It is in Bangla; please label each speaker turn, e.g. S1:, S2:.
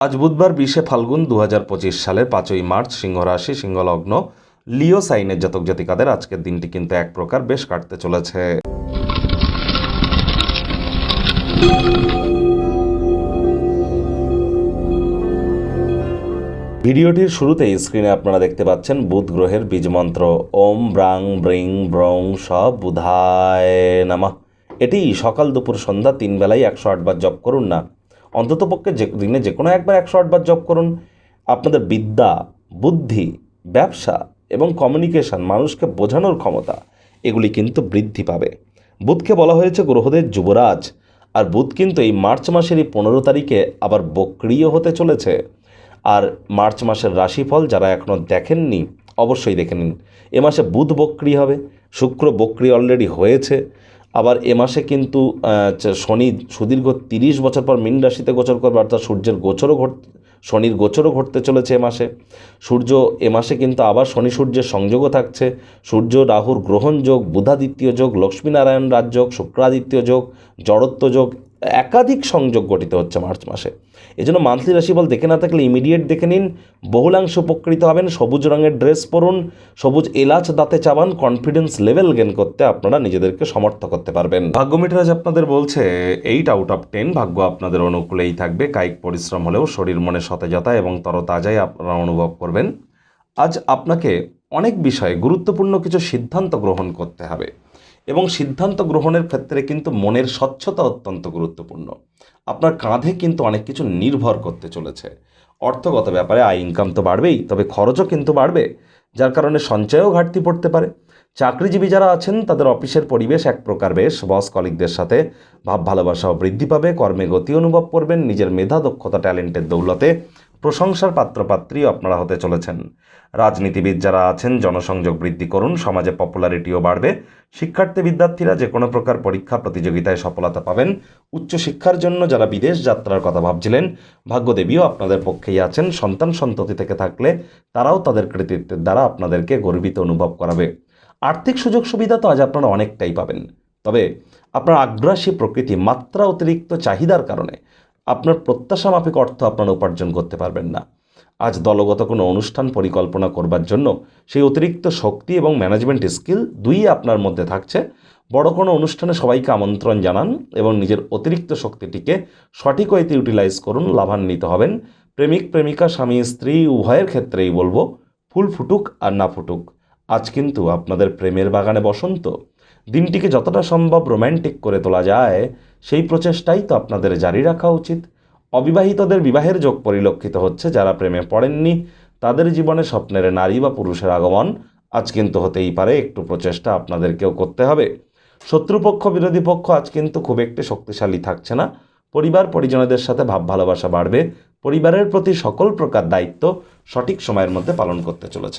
S1: আজ বুধবার বিশে ফাল্গুন দু হাজার পঁচিশ সালের পাঁচই মার্চ সিংহ রাশি সিংহলগ্ন, লিও সাইনের জাতক জাতিকাদের আজকের দিনটি কিন্তু এক প্রকার বেশ কাটতে চলেছে। ভিডিওটির শুরুতেই স্ক্রিনে আপনারা দেখতে পাচ্ছেন বুধ গ্রহের বীজমন্ত্র ওম ব্রাং ব্রিং ব্রং স বুধায় নামা। এটি সকাল দুপুর সন্ধ্যা তিন বেলায় একশো আটবার জপ করুন না অন্ততপক্ষে যে দিনে যে কোনো একবার একশো আটবার জব করুন। আপনাদের বিদ্যা, বুদ্ধি, ব্যবসা এবং কমিউনিকেশন মানুষকে বোঝানোর ক্ষমতা, এগুলি কিন্তু বৃদ্ধি পাবে। বুধকে বলা হয়েছে গ্রহদের যুবরাজ, আর বুধ কিন্তু এই মার্চ মাসেরই পনেরো তারিখে আবার বক্রিয় হতে চলেছে। আর মার্চ মাসের রাশিফল যারা এখনও দেখেননি, অবশ্যই দেখে নিন। এ মাসে বুধ বক্রি হবে, শুক্র বক্রি অলরেডি হয়েছে আবার এ মাসে কিন্তু শনি সুদীর্ঘ তিরিশ বছর পর মীন রাশিতে গোচর করবে, অর্থাৎ সূর্যের গোচরও ঘট শনির গোচরও ঘটতে চলেছে এ মাসে। সূর্য এ মাসে কিন্তু আবার শনি সূর্যের সংযোগও থাকছে। সূর্য, রাহুর গ্রহণ যোগ, বুধাদিত্য যোগ, লক্ষ্মীনারায়ণ রাজযোগ শুক্রাদিত্য যোগ, জড়ত্ব যোগ একাধিক সংযোগ গঠিত হচ্ছে মার্চ মাসে। এজন্য মান্থলি রাশিফল দেখে না থাকলে ইমিডিয়েট দেখে নিন। বহুলাংশ উপকৃত হবেন। সবুজ রঙের ড্রেস পরুন। সবুজ এলাচ দাঁতে চাবান। কনফিডেন্স লেভেল গেন করতে আপনারা নিজেদেরকে সমর্থ করতে পারবেন। ভাগ্য মিটারাজ আপনাদের বলছে এইট আউট অফ টেন ভাগ্য আপনাদের অনুকূলেই থাকবে। কায়িক পরিশ্রম হলেও শরীর মনে সতেজতা এবং তরতাজাই আপনারা অনুভব করবেন। আজ আপনাকে অনেক বিষয়ে গুরুত্বপূর্ণ কিছু সিদ্ধান্ত গ্রহণ করতে হবে। এবং সিদ্ধান্ত গ্রহণের ক্ষেত্রে কিন্তু মনের স্বচ্ছতা অত্যন্ত গুরুত্বপূর্ণ। আপনার কাঁধে কিন্তু অনেক কিছু নির্ভর করতে চলেছে। অর্থগত ব্যাপারে আয় ইনকাম তো বাড়বেই, তবে খরচও কিন্তু বাড়বে, যার কারণে সঞ্চয়ও ঘাটতি পড়তে পারে। চাকরিজীবী যারা আছেন, তাদের অফিসের পরিবেশ এক প্রকার বেশ। বস কলিকদের সাথে ভাব ভালোবাসাও বৃদ্ধি পাবে। কর্মে গতি অনুভব করবেন। নিজের মেধা, দক্ষতা, ট্যালেন্টের দৌলতে প্রশংসার পাত্রপাত্রী আপনারা হতে চলেছেন। রাজনীতিবিদ যারা আছেন, জনসংযোগ বৃদ্ধি করুন। সমাজে পপুলারিটিও বাড়বে। শিক্ষার্থী বিদ্যার্থীরা যে কোনো প্রকার পরীক্ষা প্রতিযোগিতায় সফলতা পাবেন। উচ্চশিক্ষার জন্য যারা বিদেশ যাত্রার কথা ভাবছিলেন, ভাগ্যদেবীও আপনাদের পক্ষেই আছেন। সন্তান সন্ততি থেকে থাকলে তারাও তাদের কৃতিত্বের দ্বারা আপনাদেরকে গর্বিত অনুভব করাবে। আর্থিক সুযোগ সুবিধা তো আজ আপনারা অনেকটাই পাবেন। তবে আপনার আগ্রাসী প্রকৃতি মাত্রা অতিরিক্ত চাহিদার কারণে আপনার প্রত্যাশা মাফিক অর্থ আপনারা উপার্জন করতে পারবেন না। আজ দলগত কোনো অনুষ্ঠান পরিকল্পনা করবার জন্য সেই অতিরিক্ত শক্তি এবং ম্যানেজমেন্ট স্কিল দুই আপনার মধ্যে থাকছে। বড় কোনো অনুষ্ঠানে সবাইকে আমন্ত্রণ জানান এবং নিজের অতিরিক্ত শক্তিটিকে সঠিক ওয়েতে ইউটিলাইজ করুন, লাভান্বিত হবেন। প্রেমিক, প্রেমিকা, স্বামী, স্ত্রী, উভয়ের ক্ষেত্রেই বলব, ফুল ফুটুক আর না ফুটুক। আজ কিন্তু আপনাদের প্রেমের বাগানে বসন্ত। দিনটিকে যতটা সম্ভব রোম্যান্টিক করে তোলা যায়, সেই প্রচেষ্টাই তো আপনাদের জারি রাখা উচিত। অবিবাহিতদের বিবাহের যোগ পরিলক্ষিত হচ্ছে যারা প্রেমে পড়েননি, তাদের জীবনে স্বপ্নের নারী বা পুরুষের আগমন আজ কিন্তু হতেই পারে, একটু প্রচেষ্টা আপনাদেরকেও করতে হবে। শত্রুপক্ষ, বিরোধী পক্ষ আজ কিন্তু খুব একটি শক্তিশালী থাকছে না। পরিবার, পরিজনদের সাথে ভাব ভালোবাসা বাড়বে। পরিবারের প্রতি সকল প্রকার দায়িত্ব সঠিক সময়ের মধ্যে পালন করতে চলেছেন।